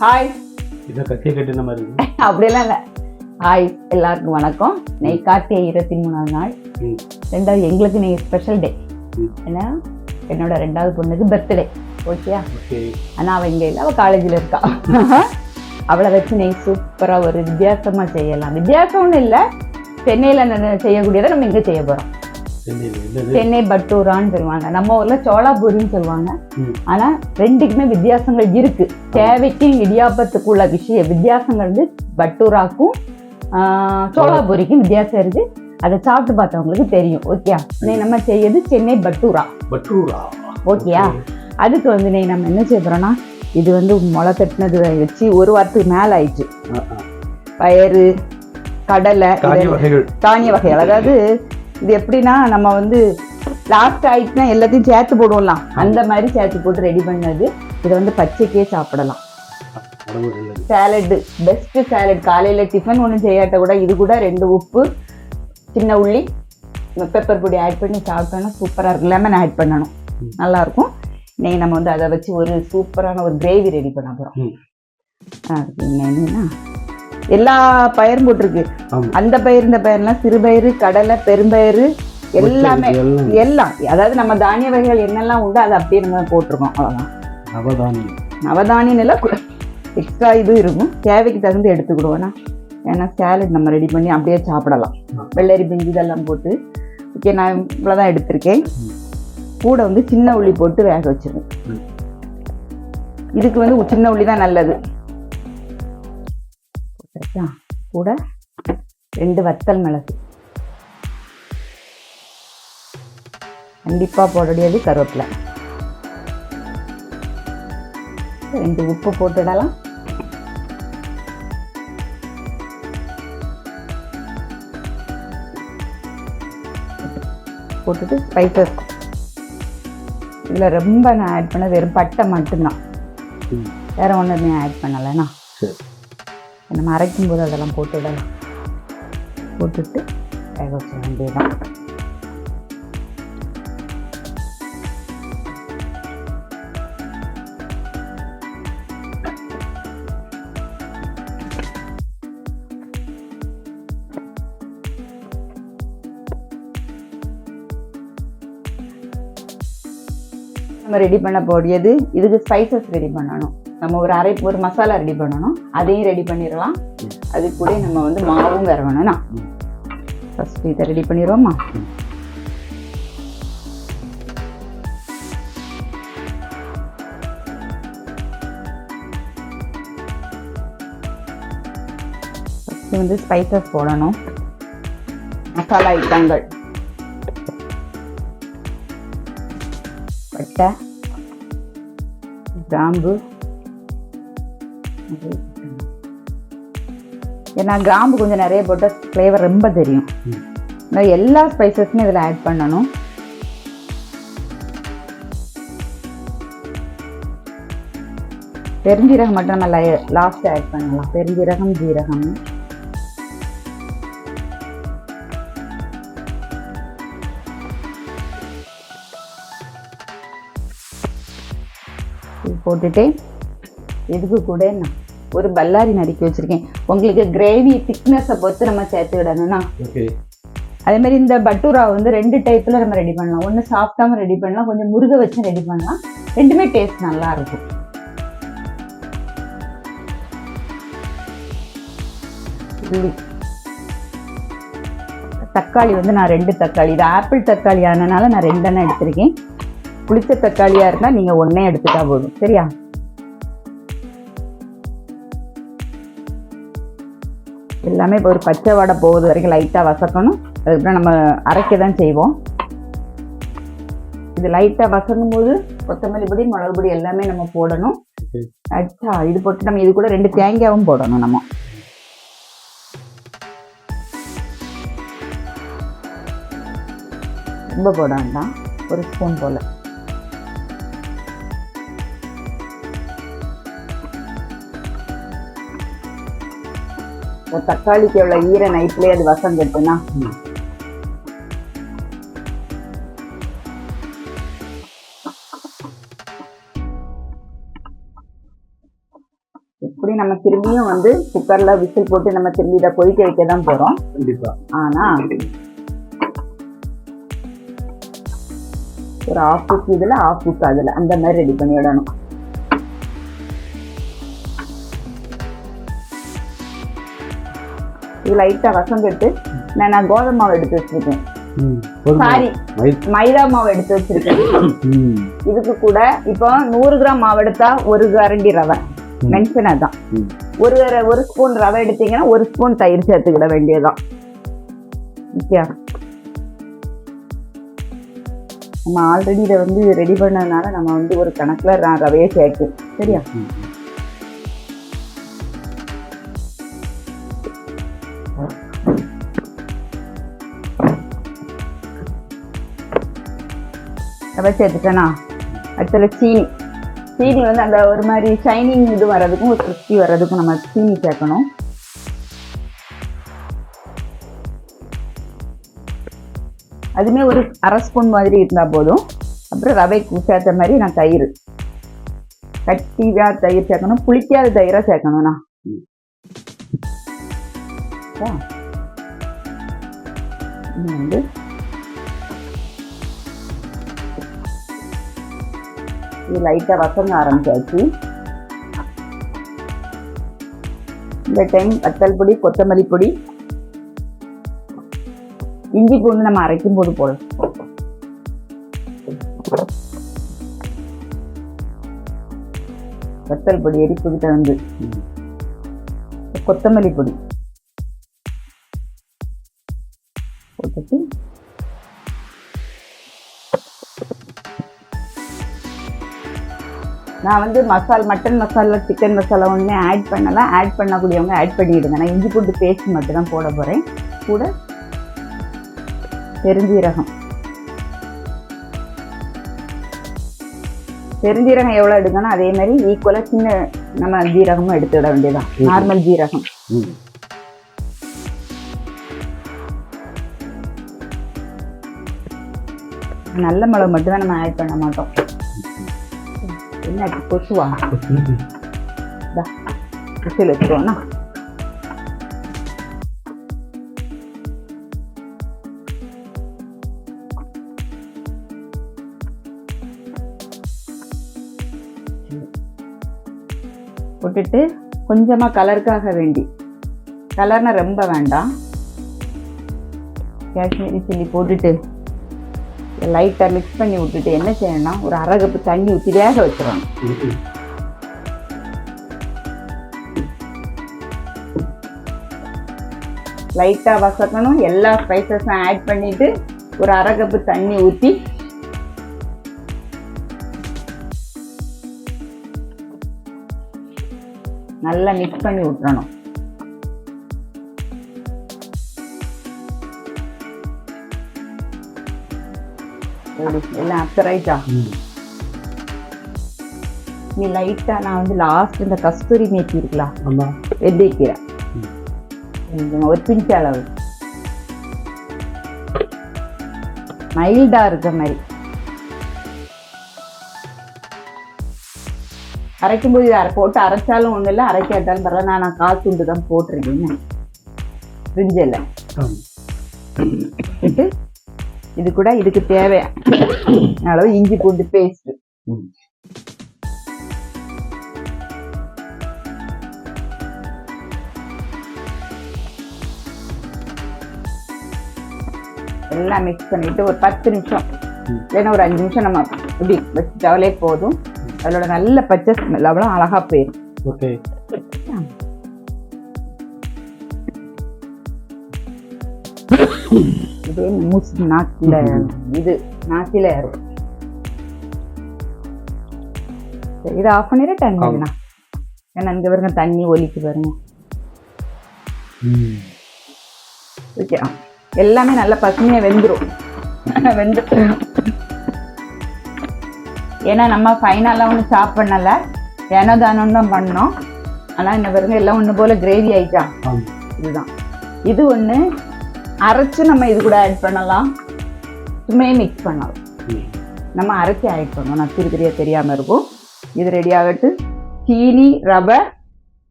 Hi இதை கத்தியை கட்டின மாதிரி அப்படியெல்லாம் இல்லை. ஹாய் எல்லாருக்கும் வணக்கம். நெய் காட்டிய இருபத்தி மூணாவது நாள். ரெண்டாவது எங்களுக்கு நெய் ஸ்பெஷல் டே. ஏன்னா என்னோட ரெண்டாவது பொண்ணுக்கு பர்த்டே ஓகேயா ஓகே ஆனால் அவள் இங்கே இல்லை. அவள் காலேஜில் இருக்கா. அவளை வச்சு நெய் சூப்பராக ஒரு வித்தியாசமாக செய்யலாம். வித்தியாசம்னு இல்லை. சென்னையில் செய்யக்கூடியதை நம்ம இங்கே செய்ய போகிறோம் சென்னை பட்டூரான்னு சொல்லுவாங்க. நம்ம ஊரில் சோளாபூரின்னு சொல்லுவாங்க. ம். ஆனால் ரெண்டுக்குமே வித்தியாசங்கள் இருக்கு. தேவைக்கும் இடியாப்பத்துக்குள்ள விஷய வித்தியாசங்கள் வந்து பட்டூராக்கும் சோளாபூரிக்கும் வித்தியாசம் இருக்கு. அதை சாப்பிட்டு பார்த்தவங்களுக்கு தெரியும். ஓகேயா நீ நம்ம செய்யறது சென்னை பட்டூரா. பட்டூரா? ஓகேயா அதுக்கு வந்து நீ நம்ம என்ன செய்ய போறோம்னா இது வந்து முளை தட்டினது வச்சு ஒரு வாரத்துக்கு மேலே ஆயிடுச்சு. பயறு கடலை தானிய இதெல்லாம். வகைகள். தானிய வகைகள். அதாவது இது எப்படின்னா நம்ம வந்து லாஸ்ட் ஆயிடுச்சுன்னா எல்லாத்தையும் சேர்த்து போடுவோம்லாம். அந்த மாதிரி சேர்த்து போட்டு ரெடி பண்ணது. இதை வந்து பச்சைக்கே சாப்பிடலாம். சேலடு பெஸ்ட் சேலட் காலையில் டிஃபன் ஒன்றும் செய்யாட்ட கூட இது கூட ரெண்டு உப்பு சின்ன உள்ளி பெப்பர் பொடி ஆட் பண்ணி சாப்பிட்டோன்னா சூப்பராக இருக்கும். லெமன் ஆட் பண்ணணும். ம். நல்லா இருக்கும் இன்னைக்கு நம்ம வந்து அதை வச்சு ஒரு சூப்பரான ஒரு கிரேவி ரெடி பண்ண போகிறோம் என்னன்னா எல்லா பயிரும் போட்டிருக்கு. அந்த பயிர் இந்த பயிர்லாம் சிறுபயிறு கடலை பெரும்பயிறு எல்லாமே. எல்லாம். அதாவது நம்ம தானிய வகைகள் என்னெல்லாம் உண்டோ அதை அப்படியே நம்ம போட்டிருக்கோம். அவ்வளோதான் நவதானியம். நவதானியம் எல்லாம் எக்ஸ்ட்ரா இது இருக்கும். தேவைக்கு தகுந்து எடுத்துக்கிடுவோம்னா ஏன்னா சேலட் நம்ம ரெடி பண்ணி அப்படியே சாப்பிடலாம். வெள்ளரி பிஞ்சு இதெல்லாம் போட்டு. ஓகே நான் இவ்வளோதான் எடுத்திருக்கேன். கூட வந்து சின்ன உள்ளி போட்டு வேக வச்சிருக்கேன் ம். இதுக்கு வந்து சின்ன உள்ளி தான் நல்லது. போட்டாச்சா? கூட ரெண்டு வத்தல் மிளகு. கண்டிப்பாக போடக்கூடியது கருவேப்பிலை. ரெண்டு உப்பு போட்டுடலாம். போட்டுட்டு ஸ்பைசஸ் இதில் ரொம்ப நான் ஆட் பண்ண வெறும் பட்டை மட்டும்தான். வேற ஒன்றுமே ஆட் பண்ணலைண்ணா. சரி. நம்ம அரைக்கும் போது அதெல்லாம் போட்டுடலாம் போட்டுட்டு வேக வச்ச வேண்டியதான் நம்ம ரெடி பண்ண போடியது இதுக்கு ஸ்பைசஸ் ரெடி பண்ணணும். நம்ம ஒரு அரை ஒரு மசாலா ரெடி பண்ணணும். அதையும் ரெடி பண்ணிடலாம். அது கூட நம்ம வந்து மாவும் வேற வேணும்னா ஃபர்ஸ்ட் இதை ரெடி பண்ணிடுவோமா? வந்து ஸ்பைசஸ் போடணும். மசாலா ஐட்டங்கள். பட்டை கிராம்பு ஏன்னா கிராம்பு கொஞ்சம் நிறைய போட்டால் ஃப்ளேவர் ரொம்ப தெரியும். நான் எல்லா ஸ்பைசஸுமே இதில் ஆட் பண்ணணும். பெருஞ்சீரகம் மட்டும் நம்ம லாஸ்ட் ஆட் பண்ணலாம். பெருஞ்சீரகம் ஜீரகம். போட்டுட்டு இதுக்கு கூட நான் ஒரு பல்லாரி நறுக்கி வச்சிருக்கேன். உங்களுக்கு கிரேவி திக்னஸை பொறுத்து நம்ம சேர்த்து விடணும்னா. அதே மாதிரி இந்த பட்டூரா வந்து ரெண்டு டைப்ல நம்ம ரெடி பண்ணலாம். ஒன்று சாஃப்டாகவும் ரெடி பண்ணலாம். கொஞ்சம் முருக வச்சு ரெடி பண்ணலாம். ரெண்டுமே டேஸ்ட் நல்லா இருக்கும். தக்காளி வந்து நான் ரெண்டு தக்காளி. இது ஆப்பிள் தக்காளி ஆனனால நான் ரெண்டெண்ணம் எடுத்திருக்கேன். புளிச்ச தக்காளியா இருந்தால் நீங்க ஒண்ணே எடுத்துட்டா போதும். சரியா? எல்லாமே இப்போ ஒரு பச்சை வடை போகுது வரைக்கும் லைட்டாக வசக்கணும். அதுக்கப்புறம் நம்ம அரைக்க தான் செய்வோம். இது லைட்டாக வசங்கும் போது கொத்தமல்லி பொடி மிளகு பொடி எல்லாமே நம்ம போடணும். அச்சா இது போட்டு நம்ம இது கூட ரெண்டு தேங்காயும் போடணும் நம்ம. ரொம்ப போட வேண்டாம். ஒரு ஸ்பூன் போல். தக்காளிக்கு உள்ள ஈர நைட்லேயே அது கட்டுனா? ம். நம்ம திரும்பியும் வந்து குக்கர்ல விசில் போட்டு நம்ம திரும்பி இதை கொதிக்க வைக்க தான் போறோம் ஆனா ஒரு ஆஃப் குக் இதுல ஆஃப் குக் அதுல அந்த மாதிரி ரெடி பண்ணி விடணும். இது லைட்டா வசந்துட்டு நான் நான் கோதுமை மாவு எடுத்து வச்சிருக்கேன்? சாரி மைத்- மாவு எடுத்து வச்சிருக்கேன். இதுக்கு கூட இப்போ நூறு கிராம் மாவு எடுத்தா ஒரு கரண்டி ரவை. மென்ஷன் அதான். ஒரு ஒரு ஸ்பூன் ரவை எடுத்தீங்கன்னா ஒரு ஸ்பூன் தயிர் சேர்த்துக்கிட வேண்டியதுதான். ஓகே. நம்ம ஆல்ரெடி இதை வந்து ரெடி பண்ணதுனால நம்ம வந்து ஒரு கணக்குல ரவையை சேர்க்கும் சரியா? ம் ரவை சேர்த்துட்டேனா? அடுத்தது சீனி. சீனி வந்து அந்த ஒரு மாதிரி ஷைனிங் இது வர்றதுக்கும் ஒரு கிறிஸ்பி வர்றதுக்கும் நம்ம சீனி சேர்க்கணும். அதுமே ஒரு அரை ஸ்பூன் மாதிரி இருந்தால் போதும். அப்புறம் ரவைக்கு சேர்த்த மாதிரி நான் தயிர். கட்டியாக தயிர் சேர்க்கணும். புளிக்காத தயிராக சேர்க்கணும்ண்ணா. வந்து இது லைட்டாக வசங்க ஆரம்பிச்சாச்சு இந்த டைம் வத்தல் பொடி கொத்தமல்லி பொடி இஞ்சி பூண்டு நம்ம அரைக்கும் போது போடலாம் வத்தல் பொடி எரிப்புக்கு தகுந்து கொத்தமல்லி பொடி நான் வந்து மசால் மட்டன் மசாலா சிக்கன் மசாலா ஒன்றுமே ஆட் பண்ணலாம் ஆட் பண்ணக்கூடியவங்க ஆட் பண்ணிவிடுங்க நான் இஞ்சி பூண்டு பேஸ்ட் மட்டும் தான் போட போகிறேன் கூட பெருஞ்சீரகம். பெருஞ்சீரகம் எவ்வளோ எடுக்கணும் அதே மாதிரி ஈக்குவலாக சின்ன நம்ம ஜீரகமும் எடுத்து விட வேண்டியதான். நார்மல் ஜீரகம். நல்ல மிளகு மட்டும் தான் நம்ம ஆட் பண்ண மாட்டோம். என்ன கொசுவா விசில் வச்சுருவோம்னா போட்டுட்டு கொஞ்சமாக கலருக்காக வேண்டி. கலர்னா ரொம்ப வேண்டாம். காஷ்மீரி சில்லி போட்டுட்டு லைட்டாக மிக்ஸ் பண்ணி விட்டுட்டு என்ன செய்யணும்னா ஒரு அரை கப்பு தண்ணி ஊற்றி வேக வச்சிடணும். லைட்டாக வசக்கணும். எல்லா ஸ்பைசஸும் ஆட் பண்ணிட்டு ஒரு அரை கப்பு தண்ணி ஊற்றி நல்லா மிக்ஸ் பண்ணி விட்டுறணும். எப்படி? எல்லாம் அப்சரைட்டா ம். நீ லைட்டாக நான் வந்து லாஸ்ட் இந்த கஸ்தூரி மேத்தி இருக்கலாம் ஆமா. வெந்தயக்கீரை. கொஞ்சம் ஒரு பிஞ்ச் அளவு. மைல்டா இருக்க மாதிரி. அரைக்கும் போது இதை போட்டு அரைச்சாலும் ஒன்றும் இல்லை அரைக்காட்டாலும் பரவாயில்ல. நான் நான் கால் துண்டு தான் போட்டிருக்கேன். பிரிஞ்சில் ஆமா. விட்டு? இது கூட இதுக்கு தேவை. அளவு இஞ்சி பூண்டு பேஸ்ட் எல்லாம் மிக்ஸ் பண்ணிட்டு ஒரு பத்து நிமிஷம். இல்லைன்னா ஒரு அஞ்சு நிமிஷம் நம்ம இப்படி வச்சுட்டாலே போதும். அதோட நல்ல பச்சை ஸ்மெல் அவ்வளோ அழகா போயிடும் ஓகே. இதே மூஸ் நாக்கில இது நாக்கில ஏறும் இதை ஆஃப் பண்ணிட டைம் ஆகுண்ணா ஏன்னா இங்க பாருங்க தண்ணி ஒலிக்கு பாருங்க. ஓகே எல்லாமே நல்ல பசுமையாக வெந்துடும் வெந்து ஏன்னா நம்ம ஃபைனலாக ஒன்றும் சாப் பண்ணலை. ஏனோ தான் பண்ணோம். ஆனால் என்ன பாருங்க எல்லாம் ஒன்று போல் கிரேவி ஆயிட்டா. ஆமா. இதுதான். இது ஒன்று அரைச்சு நம்ம இது கூட ஆட் பண்ணலாம். சும்மையே மிக்ஸ் பண்ணலாம். நம்ம அரைச்சி ஆட் பண்ணோம் நான் திரு தெரியா தெரியாமல் இருக்கும். இது ரெடி ஆகட்டு சீனி ரவை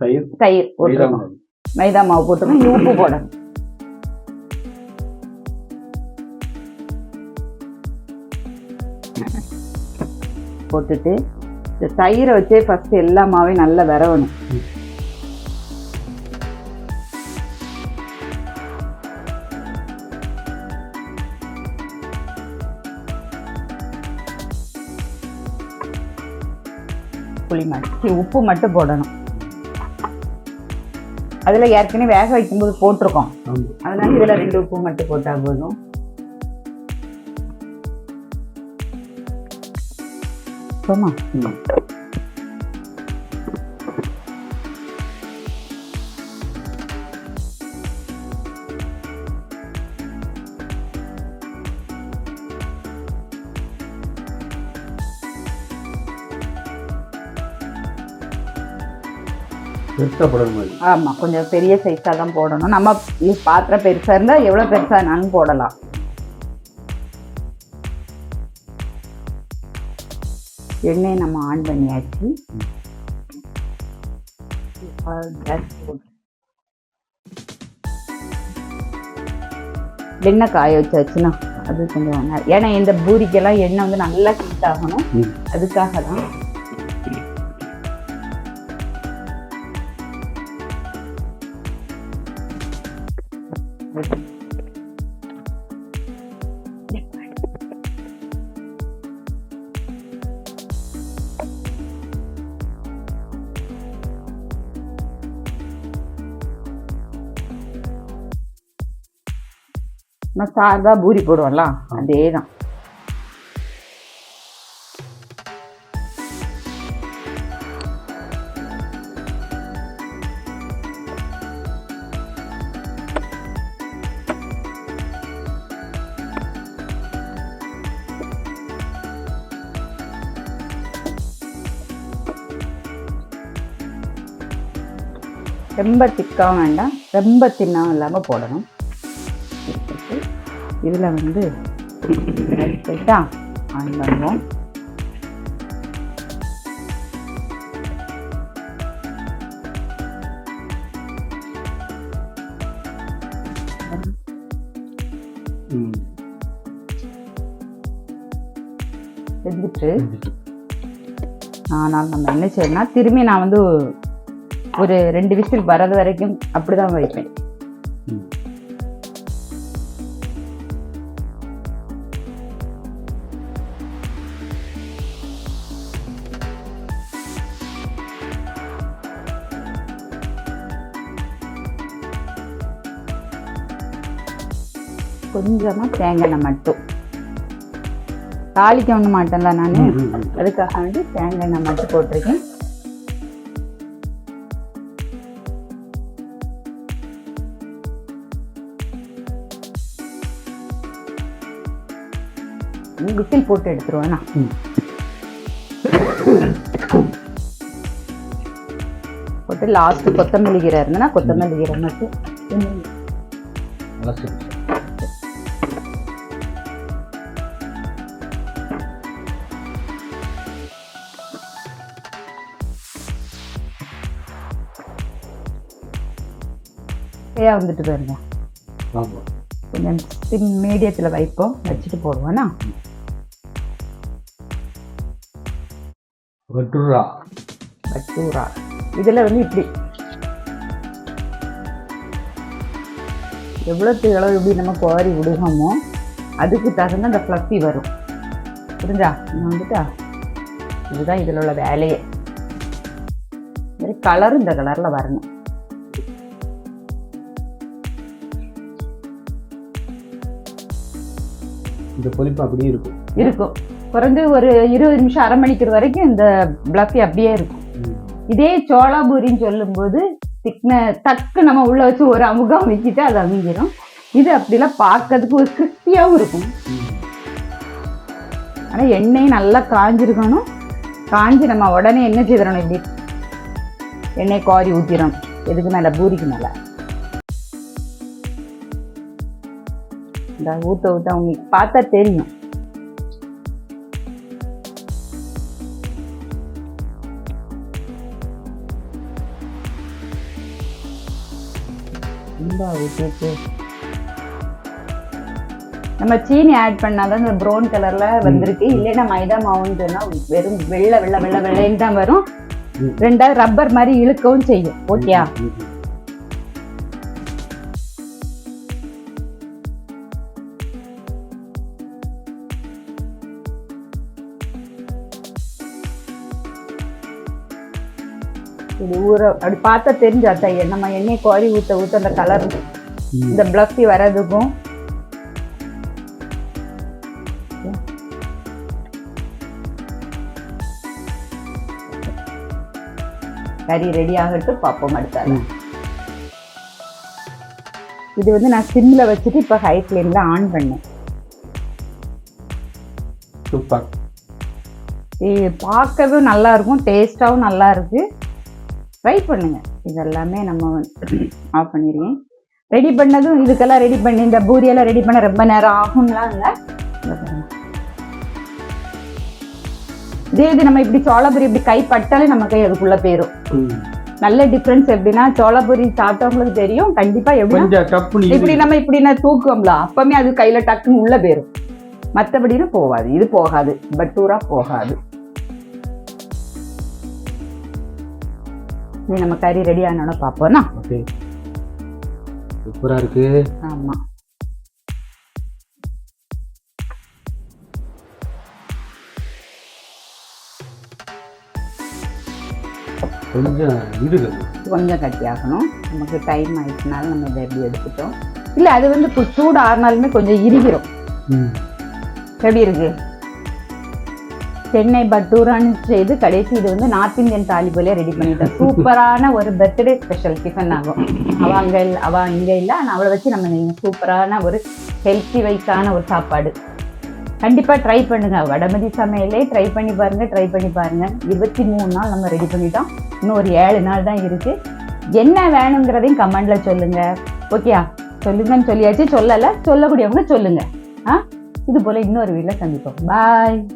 தயிர். தயிர் போட்டுருக்கோம் மைதா மாவு போட்டுருக்கோம் இனி உப்பு போடணும். போட்டுட்டு இந்த தயிரை வச்சே ஃபர்ஸ்ட் எல்லா மாவையும் நல்லா விரவணும் புளி மட்டும் உப்பு மட்டும் போடணும். அதில் ஏற்கனவே வேக வைக்கும்போது போட்டிருக்கோம். அதனால இதில் ரெண்டு உப்பு மட்டும் போட்டால் போதும். போமா பெருசாக ஆமாம் கொஞ்சம் பெரிய சைஸாக தான் போடணும் நம்ம பாத்திரம் பெருசாக இருந்தால் எவ்வளோ பெருசாக வேணாலும் போடலாம் எண்ணெயை நம்ம ஆன் பண்ணியாச்சு. எண்ணெய் காய வச்சாச்சுன்னா அது கொஞ்சம் ஏன்னா இந்த பூரிக்கெல்லாம் எண்ணெய் வந்து நல்லா ஹீட் ஆகணும். அதுக்காக தான் நம்ம சாதா பூரி போடுவோம்ல அதே தான் ரொம்ப திக்காவும் வேண்டாம் ரொம்ப தின்னாவும் இல்லாமல் போடணும். இதில் வந்து ரைட்டா ஆன் பண்ணுவோம் செஞ்சுட்டு ஆனால் நம்ம என்ன செய்யணும்னா திரும்பி நான் வந்து ஒரு ரெண்டு விசில் வர்றது வரைக்கும் அப்படி தான் வைப்பேன். ம். கொஞ்சமாக தேங்காய் மட்டும். தாளிக்க ஒண்ணு மாட்டேன்ல நான். அதுக்காக வந்து தேங்காய் மட்டும் போட்டிருக்கேன். விசில் போட்டு எடுத்துருவேண்ணா ம். போட்டு லாஸ்ட் கொத்தமல்லி கீரை இருந்ததுன்னா கொத்தமல்லி கீரை மட்டும் சரியா வந்துட்டு ஆமாம் கொஞ்சம் சிம் மீடியத்தில் வைப்போம். வச்சுட்டு போடுவோண்ணா பட்டுரா பட்டூரா இதில் வந்து இப்படி. எவ்வளோத்துக்கு எவ்வளோ இப்படி நம்ம கோரி விடுவோமோ அதுக்கு தகுந்த அந்த ஃப்ளஃபி வரும். புரிஞ்சா? நான் வந்துட்டா? இதுதான் இதில் உள்ள வேலையே. மாதிரி கலர் இந்த கலரில் வரணும். இந்த பொலிப்பு அப்படியே இருக்கும். இருக்கும். குறைஞ்சு ஒரு இருபது நிமிஷம் அரை மணிக்கிற வரைக்கும் இந்த ஃப்ளஃபி அப்படியே இருக்கும். இதே சோளாபூரின்னு சொல்லும்போது திக்ன டக்கு நம்ம உள்ள வச்சு ஒரு அமுகம் வச்சுட்டு அது அமுங்கிடும் இது அப்படிலாம் பார்க்கறதுக்கு ஒரு கிறிஸ்பியாகவும் இருக்கும். ஆனால் எண்ணெயும் நல்லா காஞ்சிருக்கணும். காஞ்சி நம்ம உடனே என்ன செய்திடணும் இப்படி? எண்ணெய் காரி ஊற்றிடணும் எதுக்கு மேலே? பூரிக்கு மேலே. இந்த ஊற்ற ஊற்ற உங்களுக்கு பார்த்தா தெரியும். தேங்காய் ஊற்றிட்டு நம்ம சீனி ஆட் பண்ணாதான் இந்த ப்ரௌன் கலர்ல வந்திருக்கு. இல்லைன்னா மைதா மாவுன்னு சொன்னா வெறும் வெள்ளை வெள்ளை வெள்ளை வெள்ளைன்னு தான் வரும். ரெண்டாவது ரப்பர் மாதிரி இழுக்கவும் செய்யும். ஓகேயா? இது ஊற அப்படி பார்த்தா தெரிஞ்சாத்தா நம்ம எண்ணெய் கோரி ஊத்த ஊத்த அந்த கலர். இந்த பிளஃபி வர்றதுக்கும். கறி ரெடி ஆகட்டும் பார்ப்போம் அடுத்தால. இது வந்து நான் சிம்ல வச்சுட்டு இப்போ ஹை ஃப்ளேம்ல ஆன் பண்ணேன். சூப்பர். இது பார்க்கவே நல்லா இருக்கும் டேஸ்டாகவும் நல்லா இருக்கு. ட்ரை பண்ணுங்க. இதெல்லாமே நம்ம ஆஃப் பண்ணிடுவேன் ரெடி பண்ணதும் இதுக்கெல்லாம் ரெடி பண்ணி இந்த பூரியெல்லாம் ரெடி பண்ண ரொம்ப நேரம் ஆகும்லாம் இல்லை. இதே இது நம்ம இப்படி சோளபுரி இப்படி கை பட்டாலே நம்ம கை அதுக்குள்ள போயிடும். நல்ல டிஃப்ரென்ஸ் எப்படின்னா சோளபுரி சாப்பிட்டவங்களுக்கு தெரியும். கண்டிப்பா டப்புன்னு இப்படி நம்ம இப்படி நான் தூக்குவோம்ல அப்பமே அது கையில டக்குன்னு உள்ள போயிரும். மற்றபடின்னு போகாது. இது போகாது. பட்டூரா போகாது. நீ நம்ம கறி ரெடி ஆனோட பார்ப்போம்னா ஓகே. சூப்பரா இருக்கு. ஆமா. கொஞ்சம் இருக்குது கொஞ்சம் கட்டியாகணும் நமக்கு டைம் ஆயிடுச்சுனால நம்ம இதை எப்படி எடுத்துட்டோம்? இல்லை அது வந்து இப்போ சூடு ஆறுனாலுமே கொஞ்சம் இறுகிரும். ம். எப்படி இருக்கு? சென்னை பட்டூரான்னு செய்து கடைசி இது வந்து நார்த் இந்தியன் தாலிபோலே ரெடி பண்ணிட்டோம். சூப்பரான ஒரு பர்த்டே ஸ்பெஷல் டிஃபன் ஆகும். அவ அங்கே இல்ல அவ இங்கே இல்லை. அவளை வச்சு நம்ம சூப்பரான ஒரு ஹெல்த்தி வைஸான ஒரு சாப்பாடு. கண்டிப்பாக ட்ரை பண்ணுங்கள் வடமதி சமையலே ட்ரை பண்ணி பாருங்க ட்ரை பண்ணி பாருங்க. இருபத்தி மூணு நாள் நம்ம ரெடி பண்ணிட்டோம். இன்னும் ஒரு ஏழு நாள் தான் இருக்கு. என்ன வேணுங்கிறதையும் கமெண்டில் சொல்லுங்கள் ஓகேயா சொல்லுங்கன்னு சொல்லியாச்சு. சொல்லலை. சொல்லக்கூடியவங்க சொல்லுங்கள் ஆ? இது போல் இன்னொரு வீட்டில் சந்திப்போம். பாய்